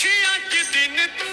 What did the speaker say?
She ain't.